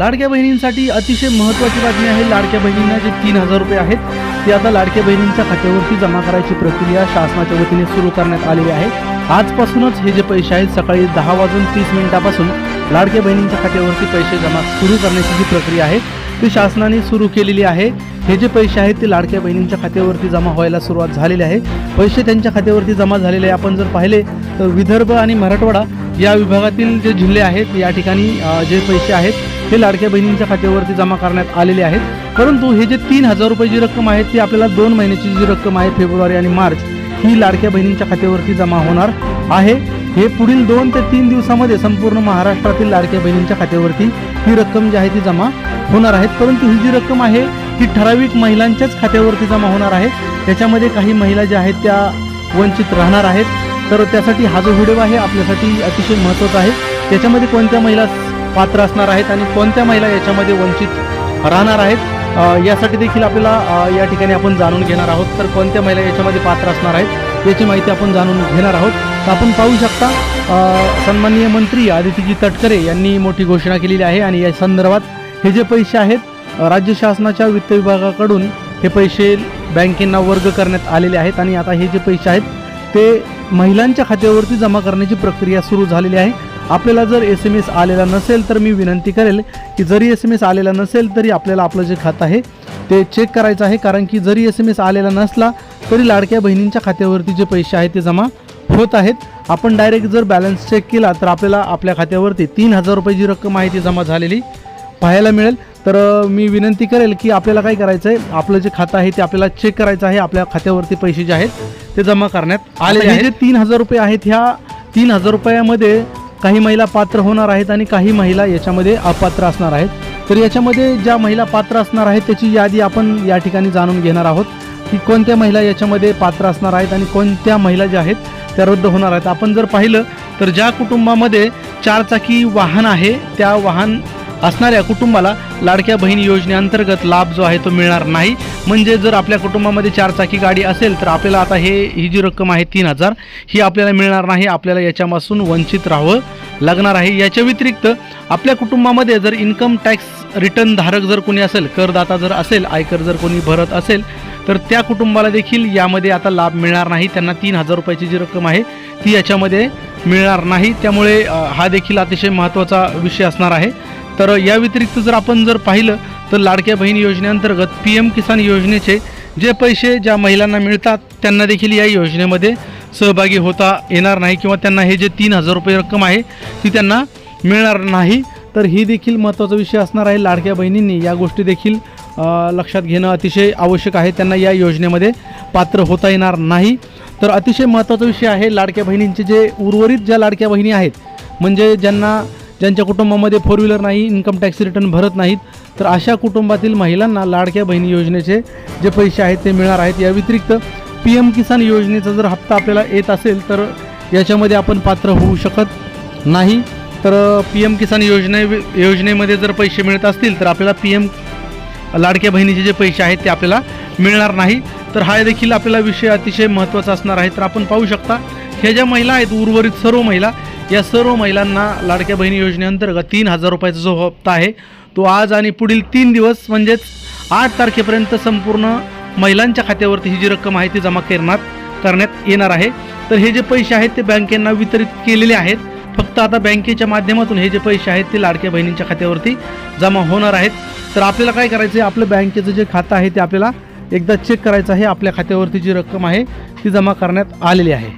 लाडक्या बहिणींसाठी अतिशय महत्त्वाची बातमी आहे. लाडक्या बहिणींना जे तीन हजार रुपये आहेत ते आता लाडक्या बहिणींच्या खात्यावरती जमा करायची प्रक्रिया शासनाच्या वतीने सुरू करण्यात आलेली आहे. आजपासूनच हे जे पैसे आहेत सकाळी दहा वाजून तीस मिनिटापासून लाडक्या बहिणींच्या खात्यावरती पैसे जमा सुरू करण्याची जी प्रक्रिया आहे ती शासनाने सुरू केलेली आहे. हे जे पैसे आहेत ते लाडक्या बहिणींच्या खात्यावरती जमा व्हायला सुरुवात झालेली आहे. पैसे त्यांच्या खात्यावरती जमा झालेले आहे. आपण जर पाहिले तर विदर्भ आणि मराठवाडा या विभागातील जे जिल्हे आहेत या ठिकाणी जे पैसे आहेत हे लाडक्या बहिणींच्या खात्यावरती जमा करण्यात आलेले आहेत. परंतु हे जे तीन हजार रुपये जी रक्कम आहे ती आपल्याला दोन महिन्याची जी रक्कम आहे फेब्रुवारी आणि मार्च ही लाडक्या बहिणींच्या खात्यावरती जमा होणार आहे. हे पुढील दोन ते तीन दिवसामध्ये संपूर्ण महाराष्ट्रातील लाडक्या बहिणींच्या खात्यावरती ही रक्कम जी आहे ती जमा होणार आहेत परंतु ही जी रक्कम आहे ही ठराविक महिलांच्याच खात्यावरती जमा होणार आहे. त्याच्यामध्ये काही महिला ज्या आहेत त्या वंचित राहणार आहेत. तर त्यासाठी हा जो व्हिडिओ आहे आपल्यासाठी अतिशय महत्त्वाचा आहे. त्याच्यामध्ये कोणत्या महिला पात्र असणार आहेत आणि कोणत्या महिला याच्यामध्ये वंचित राहणार आहेत यासाठी देखील आपल्याला या ठिकाणी आपण जाणून घेणार आहोत. तर कोणत्या महिला याच्यामध्ये पात्र असणार आहेत याची माहिती आपण जाणून घेणार आहोत. तर आपण पाहू शकता सन्माननीय मंत्री आदित्यजी तटकरे यांनी मोठी घोषणा केलेली आहे. आणि या संदर्भात हे जे पैसे आहेत राज्य शासनाच्या वित्त विभागाकडून हे पैसे बँकेंना वर्ग करण्यात आलेले आहेत आणि आता हे जे पैसे आहेत ते महिलांच्या खात्यावरती जमा करण्याची प्रक्रिया सुरू झालेली आहे. आपल्याला जर एस एम एस आलेला नसेल तर मी विनंती करेल की जरी एस एम एस आलेला नसेल तरी आपल्याला आपलं जे खातं आहे ते चेक करायचं आहे. कारण की जरी एस एम एस आलेला नसला तरी लाडक्या बहिणींच्या खात्यावरती जे पैसे आहेत ते जमा होत आहेत. आपण डायरेक्ट जर बॅलन्स चेक केला तर आपल्याला आपल्या खात्यावरती तीन हजार रुपये जी रक्कम आहे ती जमा झालेली पाहायला मिळेल. तर मी विनंती करेल की आपल्याला काय करायचं आहे आपलं जे खातं आहे ते आपल्याला चेक करायचं आहे आपल्या खात्यावरती पैसे जे आहेत ते जमा करण्यात आले हे जे तीन हजार रुपये आहेत ह्या तीन हजार रुपयामध्ये काही महिला पात्र होणार आहेत आणि काही महिला याच्यामध्ये अपात्र असणार आहेत. तर याच्यामध्ये ज्या महिला पात्र असणार आहेत त्याची यादी आपण या ठिकाणी जाणून घेणार आहोत की कोणत्या महिला याच्यामध्ये पात्र असणार आहेत आणि कोणत्या महिला ज्या आहेत त्या रद्द होणार आहेत. आपण जर पाहिलं तर ज्या कुटुंबामध्ये चारचाकी वाहन आहे त्या वाहन असणाऱ्या कुटुंबाला लाडक्या बहीण योजनेअंतर्गत लाभ जो आहे तो मिळणार नाही. म्हणजे जर आपल्या कुटुंबामध्ये चारचाकी गाडी असेल तर आपल्याला आता हे ही जी रक्कम आहे तीन हजार ही आपल्याला मिळणार नाही. आपल्याला याच्यापासून वंचित राहावं लागणार आहे. याच्या व्यतिरिक्त आपल्या कुटुंबामध्ये जर इन्कम टॅक्स रिटर्न धारक जर कोणी असेल करदाता जर असेल आयकर जर कोणी भरत असेल तर त्या कुटुंबाला देखील यामध्ये आता लाभ मिळणार नाही. त्यांना तीन हजार रुपयाची जी रक्कम आहे ती याच्यामध्ये मिळणार नाही. त्यामुळे हा देखील अतिशय महत्त्वाचा विषय असणार आहे. तर या व्यतिरिक्त जर आपण जर पाहिलं तर लाडक्या बहीण योजनेअंतर्गत पी एम किसान योजनेचे जे पैसे ज्या महिलांना मिळतात त्यांना देखील या योजनेमध्ये सहभागी होता येणार नाही किंवा त्यांना हे जे तीन हजार रुपये रक्कम आहे ती त्यांना मिळणार नाही. तर ही देखील महत्त्वाचा विषय असणार आहे. लाडक्या बहिणींनी या गोष्टी देखील लक्षात घेणं अतिशय आवश्यक आहे. त्यांना या योजनेमध्ये पात्र होता येणार नाही. तर अतिशय महत्त्वाचा विषय आहे लाडक्या बहिणींचे जे उर्वरित ज्या लाडक्या बहिणी आहेत म्हणजे ज्यांना ज्यांच्या कुटुंबामध्ये फोर व्हीलर नाही इन्कम टॅक्स रिटर्न भरत नाहीत तर अशा कुटुंबातील महिलांना लाडक्या बहिणी योजनेचे जे पैसे आहेत ते मिळणार आहेत. या व्यतिरिक्त पी एम किसान योजनेचा जर हप्ता आपल्याला येत असेल तर याच्यामध्ये आपण पात्र होऊ शकत नाही. तर पी एम किसान योजने योजनेमध्ये जर पैसे मिळत असतील तर आपल्याला पी एम लाडक्या बहिणीचे जे पैसे आहेत ते आपल्याला मिळणार नाही. तर हा देखील आपल्याला विषय अतिशय महत्त्वाचा असणार आहे. तर आपण पाहू शकता ह्या ज्या महिला आहेत उर्वरित सर्व महिला या सर्व महिलांना लाडक्या बहिणी योजनेअंतर्गत तीन हजार रुपयाचा जो हप्ता आहे तो आज आणि पुढील तीन दिवस म्हणजेच आठ तारखेपर्यंत संपूर्ण महिलांच्या खात्यावरती ही जी रक्कम आहे ती जमा करण्यात करण्यात येणार आहे. तर हे जे पैसे आहेत ते बँकेंना वितरित केलेले आहेत. फक्त आता बँकेच्या माध्यमातून हे जे पैसे आहेत ते लाडक्या बहिणींच्या खात्यावरती जमा होणार आहेत. तर आपल्याला काय करायचं आहे आपलं बँकेचं जे खातं आहे ते आपल्याला एकदा चेक करायचं आहे. आपल्या खात्यावरती जी रक्कम आहे ती जमा करण्यात आलेली आहे.